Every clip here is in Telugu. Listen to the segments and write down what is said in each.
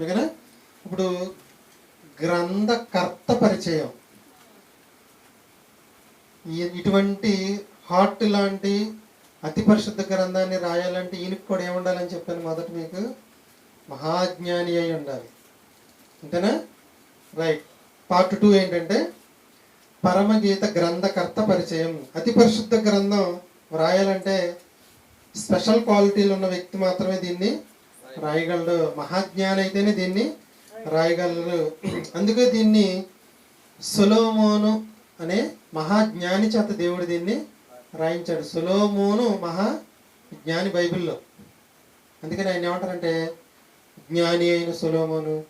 ఓకేనా? ఇప్పుడు గ్రంథకర్త పరిచయం. ఇటువంటి హార్ట్ లాంటి అతి పరిశుద్ధ గ్రంథాన్ని రాయాలంటే ఈయనకి కూడా ఏముండాలని చెప్పాను మొదట మీకు? మహాజ్ఞాని అయి ఉండాలి. అంతేనా? రైట్. పార్ట్ టూ ఏంటంటే పరమగీత గ్రంథకర్త పరిచయం. అతి పరిశుద్ధ గ్రంథం వ్రాయాలంటే స్పెషల్ క్వాలిటీలు ఉన్న వ్యక్తి మాత్రమే దీన్ని రాయగలడు. మహాజ్ఞాని అయితేనే దీన్ని రాయగలరు. అందుకే దీన్ని సులోమోను అనే మహాజ్ఞాని చేత దేవుడు దీన్ని రాయించాడు. సులోమోను మహా జ్ఞాని బైబిల్లో. అందుకని ఆయన ఏమంటారంటే జ్ఞాని అయిన సులోమోను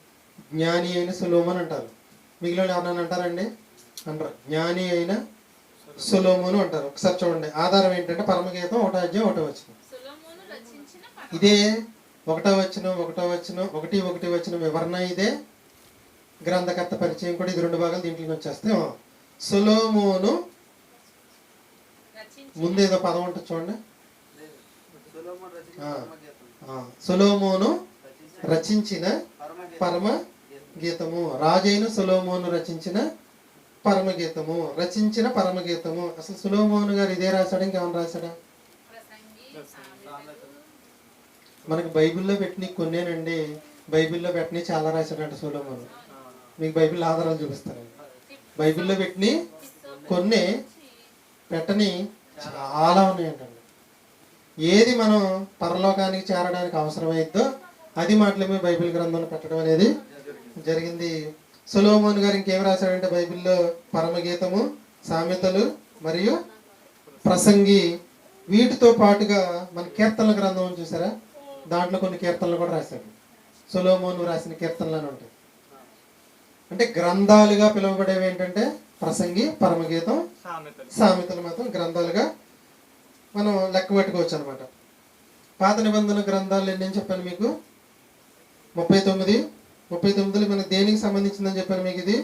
జ్ఞాని అయిన సులోమోన్ అంటారు. మిగిలిన ఎవరన్నా అంటారండి? అంటారు. జ్ఞాని అయిన సులోమోను అంటారు. ఒకసారి చూడండి. ఆధారం ఏంటంటే పరమగీతం ఒకటో అధ్యాయం ఒకటో పరమ ఇదే ఒకటో వచ్చిన ఒకటో వచ్చిన ఒకటి ఒకటి వచ్చిన వివరణ ఇదే? గ్రంథకర్త పరిచయం కూడా ఇది రెండు భాగాలు దీంట్లో వచ్చేస్తే సులోమోను రచించిన ముందు ఏదో పదం ఉంటుంది చూడండి. సొలొమోను రచించిన. పరమ గీతము రాజైన సులోమోను రచించిన పరమగీతము. రచించిన పరమగీతము. అసలు సులోమోను గారు ఇదే రాశాడు? ఇంకేమైనా రాశాడా? మనకి బైబిల్లో పెట్టిన కొన్నేనండి. బైబిల్లో పెట్టిన చాలా రాశాడంట సోలోమన్. మీకు బైబిల్ ఆధారాలు చూపిస్తానండి బైబిల్లో పెట్టిన కొన్ని పెట్టని చాలా ఉన్నాయంటండి. ఏది మనం పరలోకానికి చేరడానికి అవసరమైద్దో అది మాత్రమే బైబిల్ గ్రంథంలో పెట్టడం అనేది జరిగింది. సులోమోన్ గారు ఇంకేం రాశాడంటే బైబిల్లో పరమగీతము సామెతలు మరియు ప్రసంగి వీటితో పాటుగా మన కీర్తనల గ్రంథం చూసారా? దాంట్లో కొన్ని కీర్తనలు కూడా రాశాడు. సులోమోను రాసిన కీర్తనలు అని ఉంటాయి. అంటే గ్రంథాలుగా పిలువబడేవి ఏంటంటే ప్రసంగి పరమగీతం సామెతలు. మాత్రం గ్రంథాలుగా మనం లెక్క పెట్టుకోవచ్చు అనమాట పాత నిబంధన గ్రంథాలు ఎన్ని చెప్పాను మీకు? ముప్పై తొమ్మిది. ముప్పై తొమ్మిదిలో మనకి దేనికి సంబంధించిందని చెప్పాను మీకు ఇది?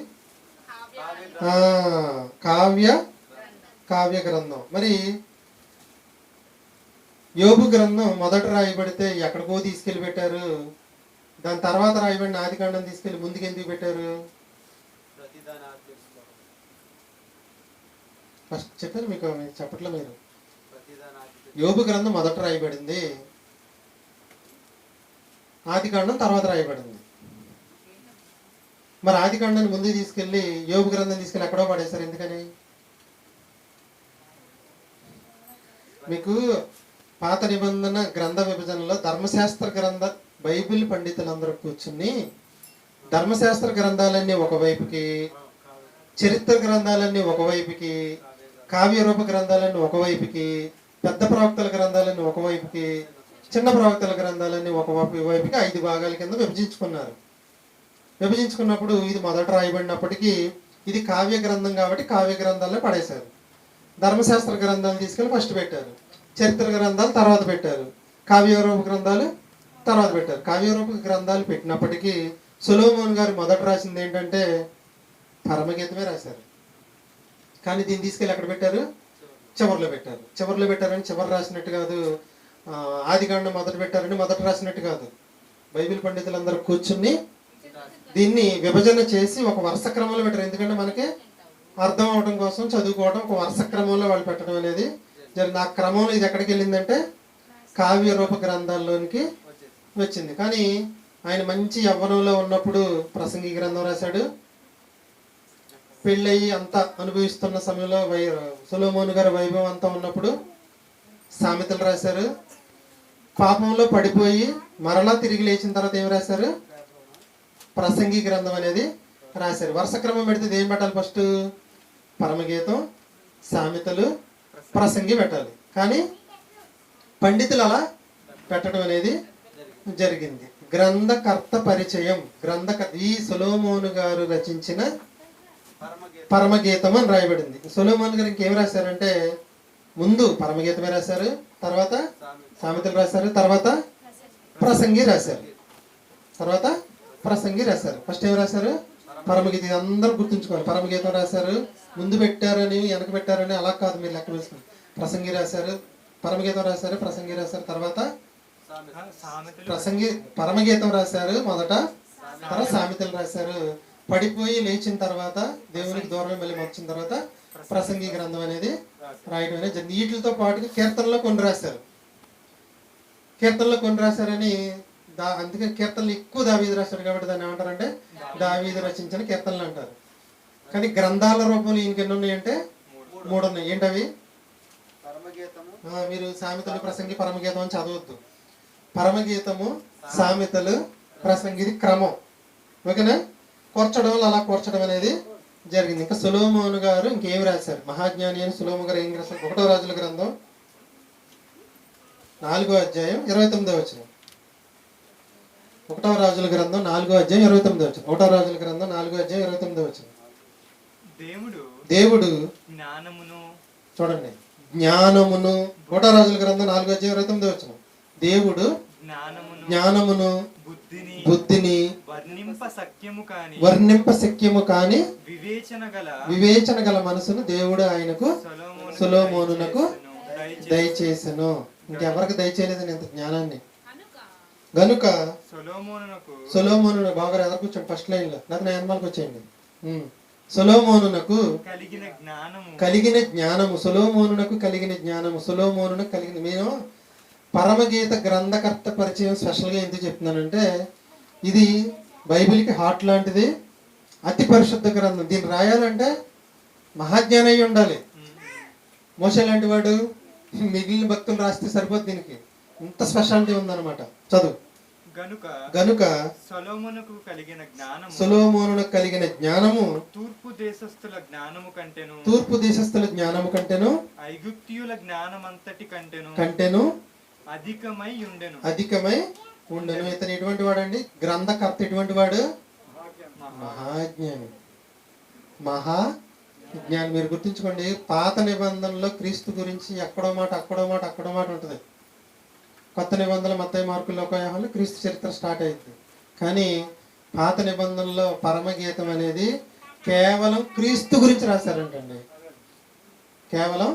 కావ్య కావ్య గ్రంథం. మరి యోబు గ్రంథం మొదట రాయబడితే ఎక్కడికో తీసుకెళ్ళి పెట్టారు. దాని తర్వాత రాయబడిన ఆదికాండం తీసుకెళ్ళి ముందుకు ఎందుకు పెట్టారు? ఫస్ట్ చెప్పారు మీకు చెప్పట్లే మీరు. యోబు గ్రంథం మొదట రాయబడింది. ఆదికాండం తర్వాత రాయబడింది. మరి ఆదికాండాన్ని ముందు తీసుకెళ్ళి యోగు గ్రంథం తీసుకెళ్ళి ఎక్కడో పడేశారు ఎందుకని? మీకు పాత నిబంధన గ్రంథ విభజనలో ధర్మశాస్త్ర గ్రంథ బైబిల్ పండితులందరూ కూర్చుని ధర్మశాస్త్ర గ్రంథాలన్నీ ఒకవైపుకి చరిత్ర గ్రంథాలన్నీ ఒకవైపుకి కావ్యరూప గ్రంథాలన్నీ ఒకవైపుకి పెద్ద ప్రవక్తల గ్రంథాలన్నీ ఒకవైపుకి చిన్న ప్రవక్తల గ్రంథాలన్నీ ఒక వైపు- వైపుకి ఐదు భాగాల కింద విభజించుకున్నారు. విభజించుకున్నప్పుడు ఇది మొదట రాయబడినప్పటికీ ఇది కావ్య గ్రంథం కాబట్టి కావ్య గ్రంథాల్లో పడేశారు. ధర్మశాస్త్ర గ్రంథాలు తీసుకెళ్ళి ఫస్ట్ పెట్టారు. చరిత్ర గ్రంథాలు తర్వాత పెట్టారు. కావ్యరూప గ్రంథాలు తర్వాత పెట్టారు. కావ్యరూప గ్రంథాలు పెట్టినప్పటికీ సులోమోన్ గారు మొదట రాసింది ఏంటంటే పరమగీతమే రాశారు. కానీ దీన్ని తీసుకెళ్ళి ఎక్కడ పెట్టారు? చివరిలో పెట్టారు. చివరిలో పెట్టారని చివరి రాసినట్టు కాదు. ఆ, ఆదికాండం మొదట పెట్టారని మొదట రాసినట్టు కాదు. బైబిల్ పండితులందరూ కూర్చుని దీన్ని విభజన చేసి ఒక వరుస క్రమంలో పెట్టారు. ఎందుకంటే మనకి అర్థం అవడం కోసం చదువుకోవడం ఒక వరుస క్రమంలో వాళ్ళు పెట్టడం అనేది నా క్రమంలో ఇది ఎక్కడికి వెళ్ళిందంటే కావ్య రూప గ్రంథాల్లోనికి వచ్చింది. కానీ ఆయన మంచి యవ్వనంలో ఉన్నప్పుడు ప్రసంగి గ్రంథం రాశాడు. పెళ్ళయి అంతా అనుభవిస్తున్న సమయంలో వై సులోమోను గారి వైభవం అంతా ఉన్నప్పుడు సామెతలు రాశారు. పాపంలో పడిపోయి మరలా తిరిగి లేచిన తర్వాత ఏం రాశారు? ప్రసంగి గ్రంథం అనేది రాశారు. వరుస క్రమం పెడితే ఏం పెట్టాలి ఫస్ట్? పరమగీతం సామెతలు ప్రసంగి పెట్టాలి. కానీ పండితులు అలా పెట్టడం అనేది జరిగింది. గ్రంథకర్త పరిచయం గ్రంథకర్త ఈ సులోమోను గారు రచించిన పరమగీతం. అని రాయబడింది. సులోమోన్ గారు ఇంకేం రాశారంటే ముందు పరమగీతమే రాశారు తర్వాత సామెతలు రాశారు తర్వాత ప్రసంగి రాశారు. తర్వాత ప్రసంగి రాశారు. ఫస్ట్ ఏం రాశారు? పరమగీత ఇది అందరూ గుర్తుంచుకోవాలి. పరమగీతం రాశారు ముందు పెట్టారని వెనక పెట్టారని అలా కాదు మీరు లెక్క వేసుకోండి ప్రసంగి రాశారు పరమగీతం రాశారు ప్రసంగి రాశారు తర్వాత ప్రసంగి పరమగీతం రాశారు మొదట తర్వాత సామెతలు రాశారు. పడిపోయి లేచిన తర్వాత దేవునికి దూరం వెళ్ళి వచ్చిన తర్వాత ప్రసంగి గ్రంథం అనేది రాయడం అనేది వీటితో పాటుగా కీర్తనలో కొన్ని రాశారు. కీర్తనలో కొన్ని రాశారని దా అందుకే కీర్తనలు ఎక్కువ దావీదు రాశారు కాబట్టి దాన్ని ఏమంటారంటే దావీదు రచించిన కీర్తనలు అంటారు. కానీ గ్రంథాల రూపంలో ఈయనకి ఎన్ని ఉన్నాయంటే మూడు. ఉన్నాయి. ఏంటవి? మీరు సామెతలు ప్రసంగి పరమగీతం అని చదవద్దు. పరమగీతము సామెతలు ప్రసంగి ఇది క్రమం. ఓకేనా? కూర్చడం అలా కూర్చడం అనేది జరిగింది. ఇంకా సులోమోను గారు ఇంకేం రాశారు? మహాజ్ఞాని అని సులోము గారు ఏం రాశారు? ఒకటో రాజుల గ్రంథం. నాలుగో అధ్యాయం ఇరవై తొమ్మిదో వచ్చిన ఒకటో రాజుల గ్రంథం నాలుగో అధ్యాయం ఇరవై తొమ్మిదో వచ్చిన ఒకటో రాజుల గ్రంథం నాలుగో అధ్యాయం ఇరవై తొమ్మిదో వచ్చిన దేవుడు దేవుడు జ్ఞానమును చూడండి. జ్ఞానమును ఒకటో రాజుల గ్రంథం నాలుగో అధ్యాయం ఇరవై తొమ్మిదో వచ్చిన దేవుడు జ్ఞానమును జ్ఞానమును బుద్ధిని బుద్ధిని వర్ణింప సఖ్యము కాని వర్ణింప శక్యము కాని వివేచన గల వివేచన గల మనసును దేవుడు ఆయనకు సొలొమోను సొలొమోనునకు దయచేసెను. ఇంకెవరికి దయచేయలేదని ఇంత జ్ఞానాన్ని? గనుక సొలొమోనునకు సొలోమోను బాగా ఎదురు కూర్చోండి? ఫస్ట్ లైన్లో. నాకు నా ఎనమాలకు వచ్చేయండి. సొలోమోనునకు కలిగిన జ్ఞానము. కలిగిన జ్ఞానము. సొలోమోనునకు కలిగిన జ్ఞానము. సొలోమోనునకు కలిగిన నేను పరమగీత గ్రంథకర్త పరిచయం స్పెషల్గా ఎందుకు చెప్తున్నానంటే ఇది బైబిల్కి హార్ట్ లాంటిది. అతి పరిశుద్ధ గ్రంథం. దీన్ని రాయాలంటే మహాజ్ఞానం అయి ఉండాలి మోసే లాంటి వాడు మిగిలిన భక్తులు రాస్తే సరిపోదు దీనికి. ఇంత స్పెషాలిటీ ఉందన్నమాట. చదువు. గనుక గనుక సొలొమోనుకు కలిగిన జ్ఞానము సొలోమోనునకు కలిగిన జ్ఞానము తూర్పు దేశస్థుల జ్ఞానము కంటెను తూర్పు దేశస్థుల జ్ఞానము కంటేను ఐగుప్తియుల జ్ఞానమంతటి కంటెను కంటేను అధికమై ఉండెను. అధికమై ఉండను. ఇతను ఎటువంటి వాడండి? గ్రంథకర్త ఎటువంటి వాడు? మహాజ్ఞాని. మహా జ్ఞాని. మీరు గుర్తుంచుకోండి పాత నిబంధనలో క్రీస్తు గురించి ఎక్కడో మాట అక్కడో మాట అక్కడో మాట ఉంటుంది. కొత్త నిబంధనలు మత్తయి మార్కుల లోకయాహంలో క్రీస్తు చరిత్ర స్టార్ట్ అయింది. కానీ పాత నిబంధనలో పరమగీతం అనేది కేవలం క్రీస్తు గురించి రాశారంటండి. కేవలం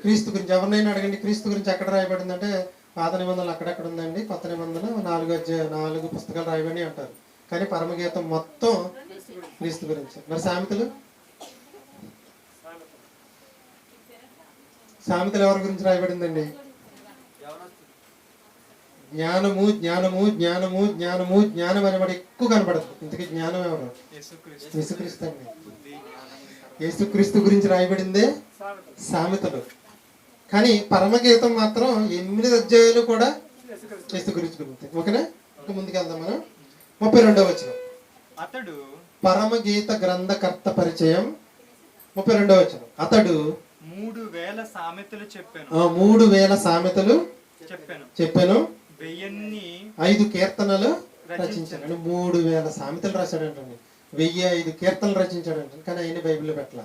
క్రీస్తు గురించి ఎవరినైనా అడగండి క్రీస్తు గురించి ఎక్కడ రాయబడిందంటే పాత నిబంధనలు అక్కడెక్కడ ఉందండి? కొత్త నిబంధనలు నాలుగు నాలుగు పుస్తకాలు రాయబడి అంటారు. కానీ పరమగీతం మొత్తం క్రీస్తు గురించి. మరి సామెతలు? సామెతలు ఎవరి గురించి రాయబడిందండి? జ్ఞానము జ్ఞానము జ్ఞానము జ్ఞానము జ్ఞానం అనేవాడు ఎక్కువ కనపడదు. ఇంతకీ జ్ఞానం ఎవరు? యేసుక్రీస్తు. అండి. యేసుక్రీస్తు గురించి రాయబడిందే? సామెతలు. కానీ పరమగీతం మాత్రం ఎనిమిది అధ్యాయాలు కూడా యేసు గురించి గురించి ఓకేనా ఇంకా ముందుకెళ్దాం మనం. ముప్పై రెండవ వచ్చిన అతడు పరమగీత గ్రంథకర్త పరిచయం. ముప్పై రెండవ వచ్చిన అతడు మూడు వేల సామెతలు చెప్పాను. మూడు వేల సామెతలు చెప్పాను. చెప్పాను. ఐదు కీర్తనలు రచించాడు. మూడు వేల సామెతలు రాశాడంటండి. వెయ్యి ఐదు కీర్తనలు రచించాడంట కానీ ఆయన బైబిల్లో పెట్టాల.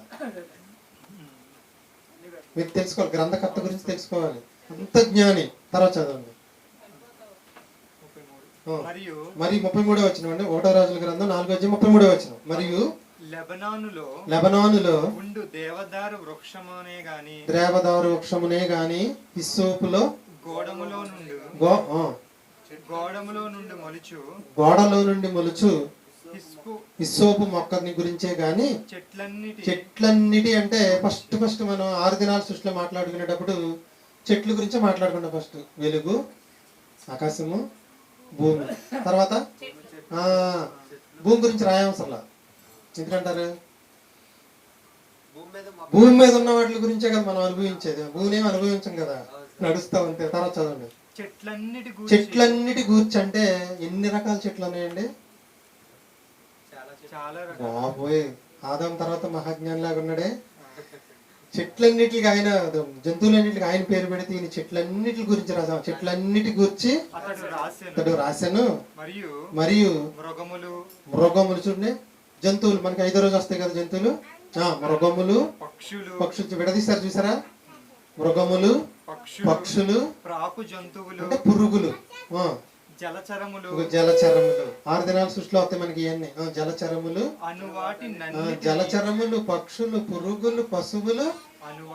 మీరు తెలుసుకోవాలి గ్రంథకర్త గురించి తెలుసుకోవాలి. అంత జ్ఞాని. తర్వాత చదవండి. మరి ముప్పై మూడో వచ్చిన అండి. ఒకటో రాజుల గ్రంథం నాలుగో వచ్చి ముప్పై మూడో వచ్చిన మరియు లెబనానులో లెబనానులో ఉండు దేవదారు వృక్షమునే గాని ద్రేవదారు వృక్షమునే గాని హిస్సోపులో గోడములో నుండి గోడములో నుండి మొలుచు గోడలో నుండి మొలుచు హిస్సోపు మొక్కని గురించే గాని చెట్లన్నిటి చెట్లన్నిటి అంటే ఫస్ట్ ఫస్ట్ మనం ఆరు దినాల సృష్టిలో మాట్లాడుకునేటప్పుడు చెట్ల గురించే మాట్లాడుకుంటాం ఫస్ట్. వెలుగు ఆకాశము భూమి. తర్వాత? ఆ భూమి గురించి రాయవసరలా ఎందుకంటారు? భూమి మీద భూమి ఉన్న వాటి గురించే కదా మనం అనుభవించేది. భూమిని ఏమి అనుభవించం కదా? నడుస్తా ఉంటే తర్వాత చదవండి. చెట్లన్నిటి గూర్చి. చెట్లన్నిటి గూర్చి అంటే ఎన్ని రకాల చెట్లు. ఉన్నాయండి బాబోయ్ ఆదాం తర్వాత మహాజ్ఞాని లాగా ఉన్నాడే. చెట్లన్నిటికి ఆయన జంతువులన్నిటికి ఆయన పేరు పెడితే ఈయన చెట్లన్నిటి గురించి రాసాం. చెట్లన్నిటి గురించి అతడు రాశాను మరియు మరియు మృగములు. మృగములు చూడండి. జంతువులు మనకి ఐదో రోజు వస్తాయి కదా జంతువులు. ఆ మృగములు. పక్షులు. పక్షులు విడదీశారు చూసారా? మృగములు. పక్షులు ప్రాకు జంతువులు అంటే పురుగులు. జలచరములు జలచరములు. ఆరు దినాల సృష్టిలో వస్తాయి మనకి ఇవన్నీ. జలచరములు. అనువాటి జలచరములు పక్షులు పురుగులు పశువులు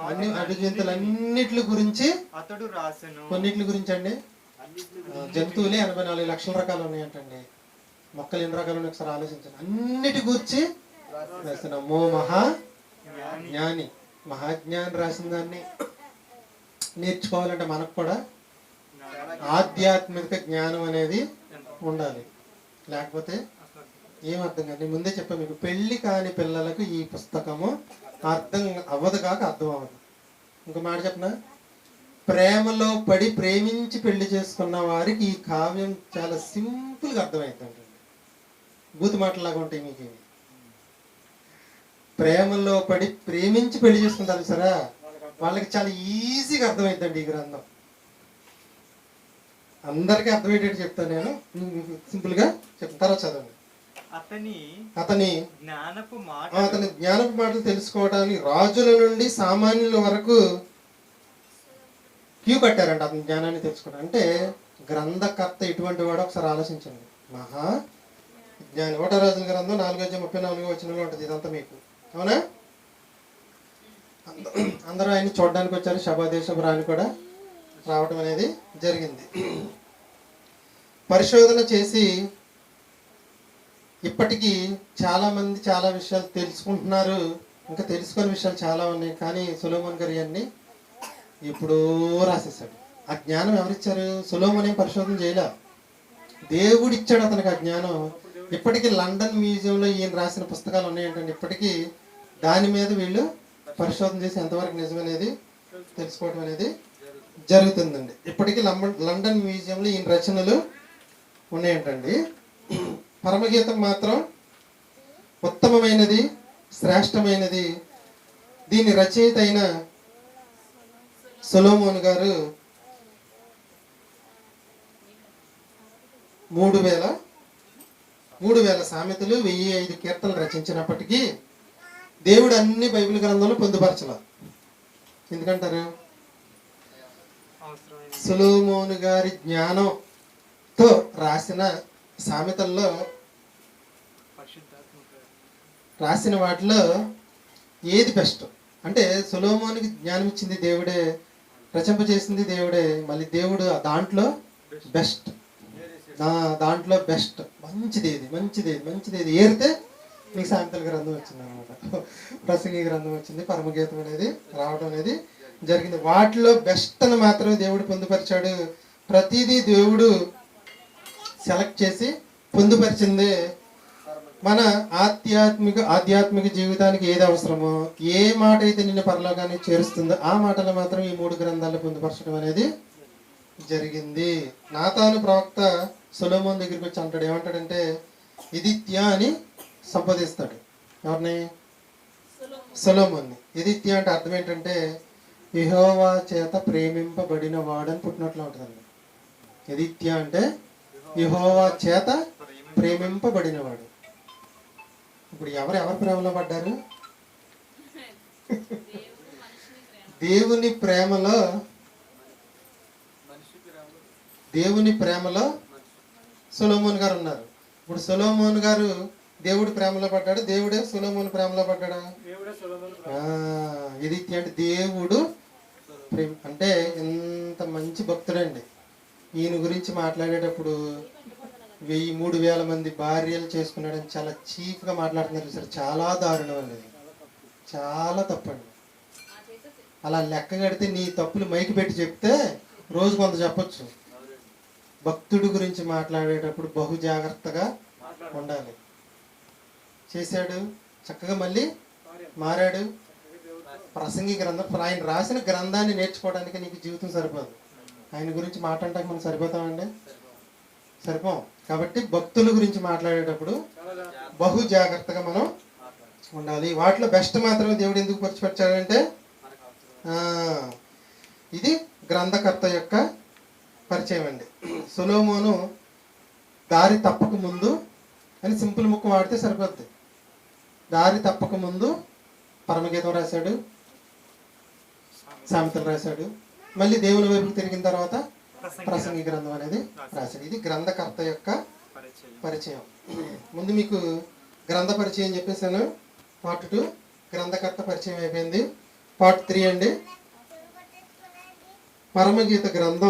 అన్ని అడు జంతువులు అన్నిటి గురించి అతడు రాసెను. కొన్నిటి గురించి అండి? జంతువులే ఎనభై నాలుగు లక్షల రకాలు ఉన్నాయంటండి. మొక్కలు ఎన్ని రకాలు ఉన్నాయి ఒకసారి ఆలోచించండి. అన్నిటి గురించి రాసిన. మో మహా జ్ఞాని. జ్ఞాని. మహాజ్ఞాని రాసిన దాన్ని. నేర్చుకోవాలంటే మనకు కూడా ఆధ్యాత్మిక జ్ఞానం అనేది ఉండాలి. లేకపోతే ఏం అర్థం కాదు. నేను ముందే చెప్పాను మీకు పెళ్ళి కాని పిల్లలకు ఈ పుస్తకము అర్థం అవ్వదు కాక అర్థం అవ్వదు. ఇంకో మాట చెప్పనా? ప్రేమలో పడి ప్రేమించి పెళ్ళి చేసుకున్న వారికి ఈ కావ్యం చాలా సింపుల్గా అర్థమవుతుందండి బూతు మాటలాగా ఉంటాయి మీకు ప్రేమలో పడి ప్రేమించి పెళ్ళి చేసుకుంటారు సరే వాళ్ళకి చాలా ఈజీగా అర్థమవుతుందండి ఈ గ్రంథం. అందరికీ అర్థమయ్యేటట్టు చెప్తాను నేను. మీకు సింపుల్గా చెప్తాను తర్వాత చదవండి. అతని అతని జ్ఞానపు మాట అతని జ్ఞానపు మాటలు తెలుసుకోవడానికి రాజుల నుండి సామాన్యుల వరకు క్యూ కట్టారంట అతని జ్ఞానాన్ని తెలుసుకోవడం అంటే గ్రంథకర్త ఎటువంటి వాడు ఒకసారి ఆలోచించండి. మహా జ్ఞాని. ఒకటో రాజుల గ్రంథం నాలుగో ముప్పై నాలుగో వచ్చినలో ఉంటుంది ఇదంతా మీకు. అవునా? అందరూ ఆయన చూడడానికి వచ్చారు. శబాదేశం రాని కూడా రావడం అనేది జరిగింది. పరిశోధన చేసి ఇప్పటికీ చాలామంది చాలా విషయాలు తెలుసుకుంటున్నారు. ఇంకా తెలుసుకునే విషయాలు చాలా ఉన్నాయి. కానీ సులోమన్ గారు అన్ని ఇప్పుడు రాసేసాడు ఆ జ్ఞానం ఎవరిచ్చారు? సులోమన్ ఏం పరిశోధన చేయలే. దేవుడు ఇచ్చాడు అతనికి ఆ జ్ఞానం. ఇప్పటికీ లండన్ మ్యూజియంలో ఈయన రాసిన పుస్తకాలు ఉన్నాయంటండి. ఇప్పటికీ దాని మీద వీళ్ళు పరిశోధన చేసి ఎంతవరకు నిజమనేది తెలుసుకోవడం అనేది జరుగుతుందండి. ఇప్పటికీ లంబ- లండన్ మ్యూజియంలో ఈయన రచనలు ఉన్నాయంటండి. పరమగీతం మాత్రం ఉత్తమమైనది శ్రేష్టమైనది. దీని రచయిత అయిన సొలోమోన్ గారు మూడు వేల మూడు వేల సామెతలు వెయ్యి ఐదు కీర్తనలు రచించినప్పటికీ దేవుడు అన్ని బైబిల్ గ్రంథంలో పొందుపరచల ఎందుకంటారు? సులోమోను గారి జ్ఞానంతో రాసిన సామెతల్లో రాసిన వాటిలో ఏది బెస్ట్? అంటే సులోమోనికి జ్ఞానం ఇచ్చింది దేవుడే రచింపజేసింది దేవుడే మళ్ళీ దేవుడు ఆ దాంట్లో బెస్ట్. దాంట్లో బెస్ట్. మంచిది ఏది? మంచిది ఏది? మంచిది ఏది? ఏరితే మీకు సాయంత్రాల గ్రంథం వచ్చింది అనమాట ప్రసంగి గ్రంథం వచ్చింది పరమగీతం అనేది రావడం అనేది జరిగింది. వాటిలో బెస్ట్ అని మాత్రమే దేవుడు పొందుపరిచాడు. ప్రతిదీ దేవుడు సెలెక్ట్ చేసి పొందుపరిచింది మన ఆధ్యాత్మిక ఆధ్యాత్మిక జీవితానికి ఏది అవసరమో ఏ మాట అయితే నిన్ను పరలోకానికి చేరుస్తుందో ఆ మాటలు మాత్రం ఈ మూడు గ్రంథాల్లో పొందుపరచడం అనేది జరిగింది. నాతాను ప్రవక్త సులోమోన్ దగ్గరికి వచ్చి అంటాడు ఏమంటాడంటే ఇది త్యా అని సంపాదిస్తాడు. ఎవరిని? సొలోమోన్ని. ఎదిత్య అంటే అర్థం ఏంటంటే యహోవా చేత ప్రేమింపబడిన వాడని పుట్టినట్లు ఉంటుందండి. ఎదిత్య అంటే యహోవా చేత ప్రేమింపబడినవాడు. ఇప్పుడు ఎవరు ఎవరు ప్రేమలో పడ్డారు? దేవుని ప్రేమలో దేవుని ప్రేమలో సొలోమోన్ గారు ఉన్నారు. ఇప్పుడు సొలోమోన్ గారు దేవుడి ప్రేమలో పడ్డాడు. దేవుడే సొలోమోన్ ప్రేమలో పడ్డాడా? ఆ, ఇది అంటే దేవుడు ప్రేమ. అంటే ఎంత మంచి భక్తుడండి. ఈయన గురించి మాట్లాడేటప్పుడు వెయ్యి మూడు వేల మంది భార్యలు చేసుకున్నాడని చాలా చీప్గా మాట్లాడుతున్నారు సార్ చాలా దారుణం అండి. చాలా తప్పండి. అలా లెక్క కడితే నీ తప్పులు మైకి పెట్టి చెప్తే రోజు కొంత చెప్పొచ్చు. భక్తుడి గురించి మాట్లాడేటప్పుడు బహు జాగ్రత్తగా ఉండాలి. చేశాడు. చక్కగా మళ్ళీ మారాడు. ప్రసంగి గ్రంథం ఆయన రాసిన గ్రంథాన్ని నేర్చుకోవడానికి నీకు జీవితం సరిపోదు. ఆయన గురించి మాట్లాడటానికి మనం సరిపోతామండి? సరిపోం. కాబట్టి భక్తుల గురించి మాట్లాడేటప్పుడు బహు జాగ్రత్తగా మనం ఉండాలి. వాటిలో బెస్ట్ మాత్రమే దేవుడు ఎందుకు పరిచిపెట్టాడంటే ఆ, ఇది గ్రంథకర్త యొక్క పరిచయం అండి. సులోమోను దారి తప్పక ముందు అని సింపుల్ ముక్క వాడితే సరిపోద్ది. దారి తప్పక ముందు పరమగీతం రాశాడు సామెతలు రాశాడు. మళ్ళీ దేవుని వైపుకి తిరిగిన తర్వాత ప్రసంగి గ్రంథం అనేది రాశాడు. ఇది గ్రంథకర్త యొక్క పరిచయం. పరిచయం. ముందు మీకు గ్రంథ పరిచయం చెప్పేశాను. పార్ట్ టూ గ్రంథకర్త పరిచయం అయిపోయింది. పార్ట్ త్రీ అండి. పరమగీత గ్రంథం.